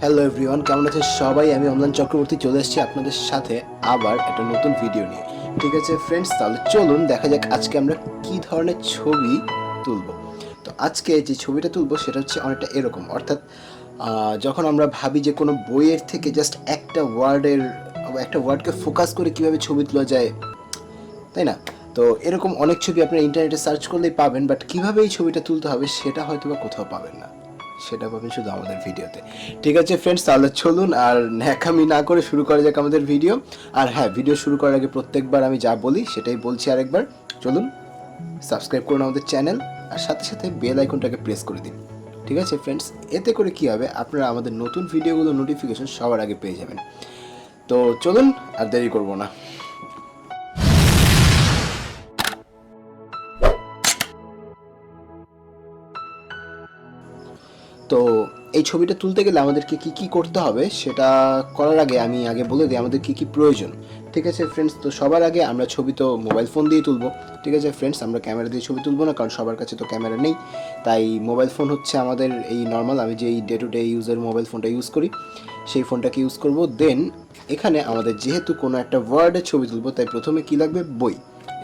Hello everyone কেমন আছে সবাই? আমি অমলান চক্রবর্তী, চলে এসেছি আপনাদের সাথে আবার একটা নতুন ভিডিও নিয়ে। ঠিক আছে ফ্রেন্ডস তাহলে চলুন দেখা যাক আজকে আমরা কি ধরনের ছবি তুলব। তো আজকে যে ছবিটা তুলব সেটা হচ্ছে অনেকটা এরকম। অর্থাৎ যখন আমরা ভাবি যে কোনো বইয়ের থেকে জাস্ট একটা ওয়ার্ডের, একটা ওয়ার্ডকে ফোকাস করে কীভাবে ছবি তোলা যায়, তাই না? তো এরকম অনেক ছবি আপনি ইন্টারনেটে সার্চ করলেই পাবেন বাট কীভাবে এই ছবিটা তুলতে হবে সেটা হয়তো বা কোথাও পাবেন না। সেটা পাবেন শুধু আমাদের ভিডিওতে। ঠিক আছে ফ্রেন্ডস তাহলে চলুন আর ন্যাকামি না করে শুরু করা যাক আমাদের ভিডিও। আর হ্যাঁ ভিডিও শুরু করার আগে প্রত্যেকবার আমি যা বলি সেটাই বলছি আরেকবার। চলুন সাবস্ক্রাইব করুন আমাদের চ্যানেল আর সাথে সাথে বেল আইকনটাকে প্রেস করে দিন। ঠিক আছে ফ্রেন্ডস এতে করে কি হবে? আপনারা আমাদের নতুন ভিডিওগুলো নোটিফিকেশন সবার আগে পেয়ে যাবেন। তো চলুন আর দেরি করব না। ছবিটা তুলতে গেলে আমাদেরকে কি কি করতে হবে সেটা করার আগে আমি আগে বলে দিই, আমাদের কি কি প্রয়োজন। ঠিক আছে ফ্রেন্ডস তো সবার আগে আমরা ছবি তো মোবাইল ফোন দিয়ে তুলবো। ঠিক আছে ফ্রেন্ডস আমরা ক্যামেরা দিয়ে ছবি তুলবো না, কারণ সবার কাছে তো ক্যামেরা নেই। তাই মোবাইল ফোন হচ্ছে আমাদের এই নর্মাল আমি যে ডে টু ডে ইউজের মোবাইল ফোনটা ইউজ করি, সেই ফোনটাকে ইউজ করব। দেন এখানে আমাদের যেহেতু কোনো একটা ওয়ার্ডের ছবি তুলবো, তাই প্রথমে কি লাগবে? বই।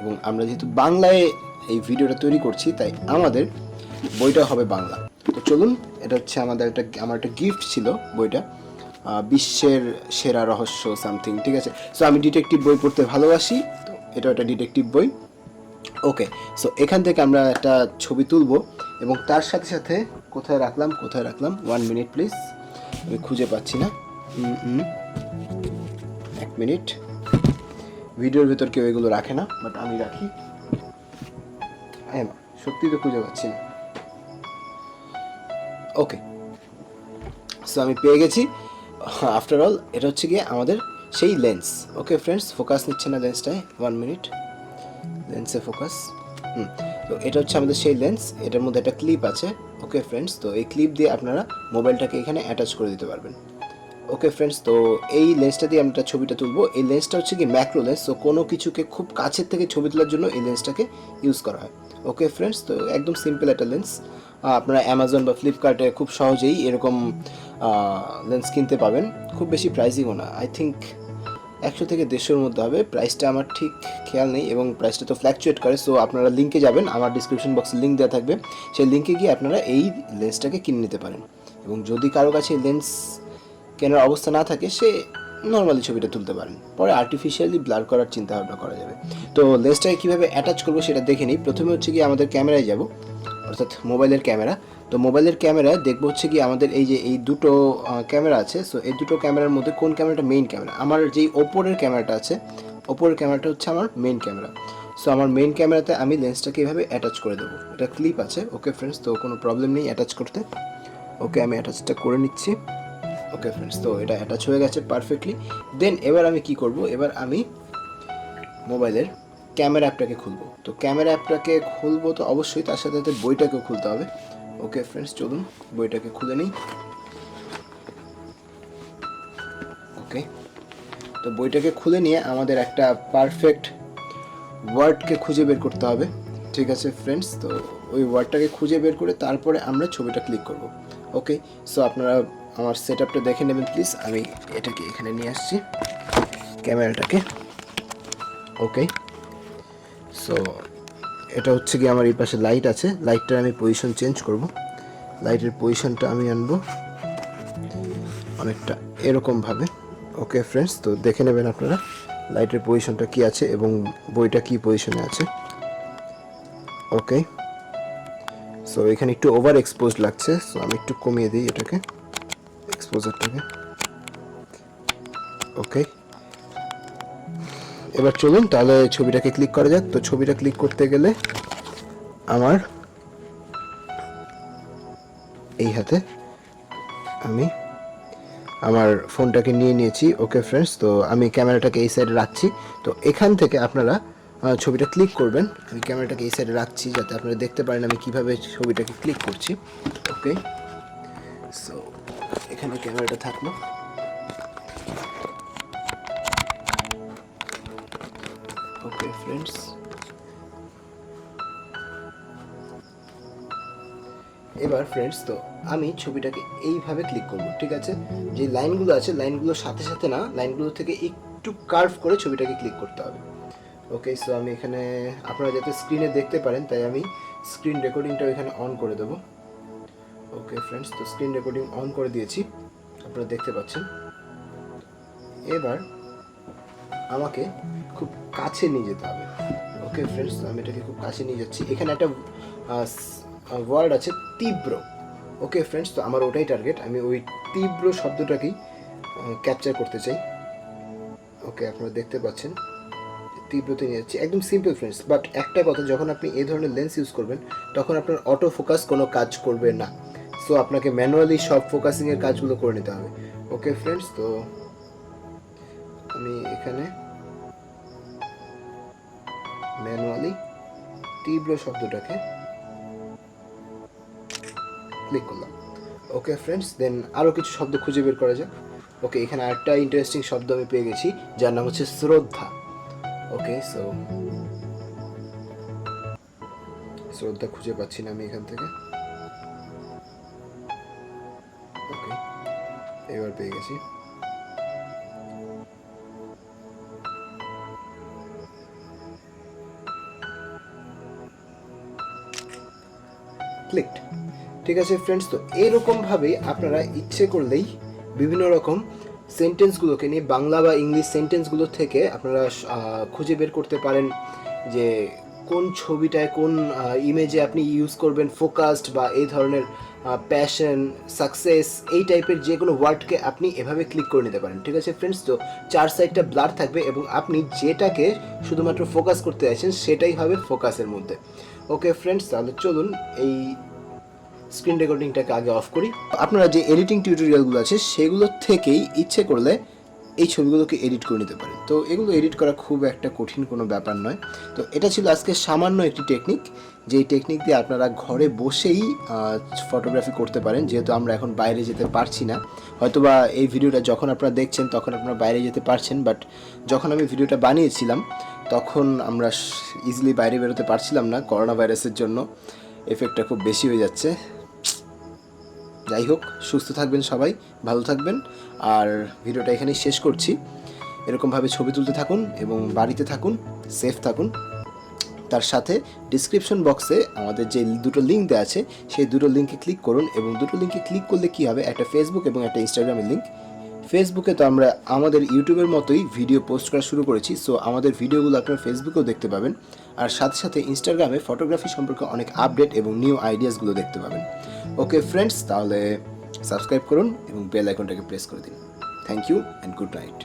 এবং আমরা যেহেতু বাংলায় এই ভিডিওটা তৈরি করছি, তাই আমাদের বইটা হবে বাংলা। তো চলুন, এটা হচ্ছে আমাদের একটা, আমার একটা গিফট ছিল বইটা। বিশ্বের সেরা রহস্য সামথিং ঠিক আছে? সো আমি ডিটেকটিভ বই পড়তে ভালোবাসি, তো এটা একটা ডিটেকটিভ বই। ওকে সো এখান থেকে আমরা একটা ছবি তুলবো, এবং তার সাথে সাথে কোথায় রাখলাম কোথায় রাখলাম? ওয়ান মিনিট প্লিজ আমি খুঁজে পাচ্ছি না। এক মিনিট ভিডিওর ভিতর কেউ এগুলো রাখে না বাট আমি রাখি। হ্যাঁ সত্যি তো খুঁজে পাচ্ছি না। ওকে সো আমি পেয়ে গেছি। আফটার অল এটা হচ্ছে গিয়ে আমাদের সেই লেন্স ওকে ফ্রেন্ডস ফোকাস নিচ্ছে না লেন্সটায় ওয়ান মিনিট লেন্সে ফোকাস হুম। তো এটা হচ্ছে আমাদের সেই লেন্স এটার মধ্যে একটা ক্লিপ আছে। ওকে ফ্রেন্ডস তো এই ক্লিপ দিয়ে আপনারা মোবাইলটাকে এখানে অ্যাটাচ করে দিতে পারবেন। ওকে ফ্রেন্ডস তো এই লেন্সটা দিয়ে আমরা ছবিটা তুলবো। এই লেন্সটা হচ্ছে কি ম্যাক্রো লেন্স তো কোনো কিছুকে খুব কাছের থেকে ছবি তোলার জন্য এই লেন্সটাকে ইউজ করা হয়। ওকে ফ্রেন্ডস তো একদম সিম্পল একটা লেন্স আপনারা অ্যামাজন বা ফ্লিপকার্টে খুব সহজেই এরকম লেন্স কিনতে পাবেন। খুব বেশি প্রাইসিংও না। আই থিঙ্ক একশো থেকে দেড়শোর মধ্যে হবে। প্রাইসটা আমার ঠিক খেয়াল নেই এবং প্রাইসটা তো ফ্ল্যাকচুয়েট করে সো আপনারা লিঙ্কে যাবেন। আমার ডিসক্রিপশন বক্সে লিঙ্ক দেওয়া থাকবে। সেই লিঙ্কে গিয়ে আপনারা এই লেন্সটাকে কিনে নিতে পারেন। এবং যদি কারও কাছে লেন্স কেনার অবস্থা না থাকে, সে নর্মালি ছবিটা তুলতে পারেন। পরে আর্টিফিশিয়ালি ব্লার করার চিন্তা ভাবনা করা যাবে। তো লেন্সটাকে কীভাবে অ্যাটাচ করব সেটা দেখে নিই। প্রথমে হচ্ছে কি আমাদের ক্যামেরায় যাব। অর্থাৎ মোবাইলের ক্যামেরা। তো মোবাইলের ক্যামেরায় দেখব হচ্ছে কি আমাদের এই যে এই দুটো ক্যামেরা আছে সো এই দুটো ক্যামেরার মধ্যে কোন ক্যামেরাটা মেইন ক্যামেরা? আমার যেই ওপরের ক্যামেরাটা আছে, ওপরের ক্যামেরাটা হচ্ছে আমার মেইন ক্যামেরা। সো আমার মেইন ক্যামেরাতে আমি লেন্সটাকে এভাবে অ্যাটাচ করে দেবো। এটা ক্লিপ আছে ওকে ফ্রেন্ডস তো কোনো প্রবলেম নেই অ্যাটাচ করতে। ওকে আমি অ্যাটাচটা করে নিচ্ছি। ওকে ফ্রেন্ডস তো এটা অ্যাটাচ হয়ে গেছে পারফেক্টলি দেন এবার আমি কি করব? এবার আমি মোবাইলের ক্যামেরা অ্যাপটাকে খুলবো। তো ক্যামেরা অ্যাপটাকে খুলবো তো অবশ্যই তার সাথে সাথে বইটাকেও খুলতে হবে। ওকে ফ্রেন্ডস চলুন, বইটাকে খুলে নিই। ওকে, তো বইটাকে খুলে নিয়ে আমাদের একটা পারফেক্ট ওয়ার্ডকে খুঁজে বের করতে হবে। ঠিক আছে ফ্রেন্ডস তো ওই ওয়ার্ডটাকে খুঁজে বের করে তারপরে আমরা ছবিটা ক্লিক করব। ওকে সো আপনারা আমার সেট আপটা দেখে নেবেন প্লিজ আমি এটাকে এখানে নিয়ে আসছি, ক্যামেরাটাকে। ওকে সো এটা হচ্ছে কি আমার এই পাশে লাইট আছে। লাইটটার আমি পজিশন চেঞ্জ করব। লাইটের পজিশনটা আমি আনব অনেকটা এরকমভাবে। ওকে ফ্রেন্ডস তো দেখে নেবেন আপনারা লাইটের পজিশনটা কি আছে এবং বইটা কি পজিশনে আছে। ওকে সো এখানে একটু ওভার এক্সপোজ লাগছে সো আমি একটু কমিয়ে দিই এটাকে এক্সপোজারটাকে ওকে এবার চলুন, তাহলে ছবিটাকে ক্লিক করা যাক। তো ছবিটা ক্লিক করতে গেলে আমার এই হাতে আমি আমার ফোনটাকে নিয়ে নিয়েছি। ওকে ফ্রেন্ডস তো আমি ক্যামেরাটাকে এই সাইডে রাখছি। তো এখান থেকে আপনারা ছবিটা ক্লিক করবেন। আমি ক্যামেরাটাকে এই সাইডে রাখছি যাতে আপনারা দেখতে পারেন আমি কীভাবে ছবিটাকে ক্লিক করছি। ওকে সো এখানে ক্যামেরাটা থাকল। ওকে ফ্রেন্ডস এবার ফ্রেন্ডস তো আমি ছবিটাকে এইভাবে ক্লিক করব, ঠিক আছে? যে লাইনগুলো আছে লাইনগুলোর সাথে সাথে না লাইনগুলো থেকে একটু কার্ভ করে ছবিটাকে ক্লিক করতে হবে। ওকে সো আমি এখানে, আপনারা যাতে স্ক্রিনে দেখতে পারেন, তাই আমি স্ক্রিন রেকর্ডিংটা এখানে অন করে দেবো। ওকে ফ্রেন্ডস তো স্ক্রিন রেকর্ডিং অন করে দিয়েছি, আপনারা দেখতে পাচ্ছেন। এবার আমাকে খুব কাছে নিয়ে যেতে হবে। ওকে ফ্রেন্ডস আমি এটাকে খুব কাছে নিয়ে যাচ্ছি। এখানে একটা ওয়ার্ড আছে তীব্র। ওকে ফ্রেন্ডস তো আমার ওটাই টার্গেট আমি ওই তীব্র শব্দটাকেই ক্যাপচার করতে চাই। ওকে আপনারা দেখতে পাচ্ছেন তীব্রতে নিয়ে যাচ্ছি। একদম সিম্পল ফ্রেন্ডস বাট একটা কথা, যখন আপনি এই ধরনের লেন্স ইউজ করবেন, তখন আপনার অটো ফোকাস কোনো কাজ করবে না। সো আপনাকে ম্যানুয়ালি সব ফোকাসিংয়ের কাজগুলো করে নিতে হবে। ওকে ফ্রেন্ডস তো আমি এখানে ম্যানুয়ালি তীব্র শব্দটাকে ক্লিক করলাম। ওকে ফ্রেন্ডস দেন আরও কিছু শব্দ খুঁজে বের করা যাক। ওকে এখানে আরেকটা ইন্টারেস্টিং শব্দ আমি পেয়ে গেছি, যার নাম হচ্ছে শ্রদ্ধা। ওকে সো শ্রদ্ধা খুঁজে পাচ্ছি না আমি এখান থেকে। ওকে এবার পেয়ে গেছি। ক্লিকড ঠিক আছে ফ্রেন্ডস তো এরকমভাবেই আপনারা ইচ্ছে করলেই বিভিন্ন রকম সেন্টেন্সগুলোকে নিয়ে বাংলা বা ইংলিশ সেন্টেন্সগুলো থেকে আপনারা খুঁজে বের করতে পারেন যে কোন ছবিটায় কোন ইমেজে আপনি ইউজ করবেন ফোকাসড বা এই ধরনের প্যাশন সাকসেস এই টাইপের যে কোনো ওয়ার্ডকে আপনি এভাবে ক্লিক করে নিতে পারেন, ঠিক আছে ফ্রেন্ডস তো চার সাইডটা ব্লার থাকবে এবং আপনি যেটাকে শুধুমাত্র ফোকাস করতে চাইছেন সেটাই হবে ফোকাসের মধ্যে। ওকে ফ্রেন্ডস তাহলে চলুন এই স্ক্রিন রেকর্ডিংটাকে আগে অফ করি। আপনারা যে এডিটিং টিউটোরিয়ালগুলো আছে, সেগুলো থেকেই ইচ্ছে করলে এই ছবিগুলোকে এডিট করে নিতে পারেন। তো এগুলো এডিট করা খুব একটা কঠিন কোনো ব্যাপার নয়। তো এটা ছিল আজকে সামান্য একটি টেকনিক যেই টেকনিক দিয়ে আপনারা ঘরে বসেই ফটোগ্রাফি করতে পারেন। যেহেতু আমরা এখন বাইরে যেতে পারছি না। হয়তোবা এই ভিডিওটা যখন আপনারা দেখছেন, তখন আপনারা বাইরে যেতে পারছেন বাট যখন আমি ভিডিওটা বানিয়েছিলাম তখন আমরা ইজিলি বাইরে বেরোতে পারছিলাম না করোনা ভাইরাসের জন্য এফেক্টটা খুব বেশি হয়ে যাচ্ছে। যাই হোক, সুস্থ থাকবেন সবাই, ভালো থাকবেন। আর ভিডিওটা এখানেই শেষ করছি। এরকমভাবে ছবি তুলতে থাকুন এবং বাড়িতে থাকুন সেফ থাকুন। তার সাথে ডিসক্রিপশন বক্সে আমাদের যে দুটো লিঙ্ক দেওয়া আছে, সেই দুটো লিঙ্কে ক্লিক করুন এবং দুটো লিঙ্কে ক্লিক করলে কি হবে? একটা ফেসবুক এবং একটা ইনস্টাগ্রামের লিঙ্ক ফেসবুকে তো আমরা আমাদের ইউটিউবের মতোই ভিডিও পোস্ট করা শুরু করেছি সো আমাদের ভিডিওগুলো আপনারা ফেসবুকেও দেখতে পাবেন। আর সাথে সাথে ইনস্টাগ্রামে ফটোগ্রাফি সম্পর্কে অনেক আপডেট এবং নিউ আইডিয়াসগুলো দেখতে পাবেন। ওকে ফ্রেন্ডস তাহলে সাবস্ক্রাইব করুন এবং বেল আইকনটাকে প্রেস করে দিন। Thank you and good night.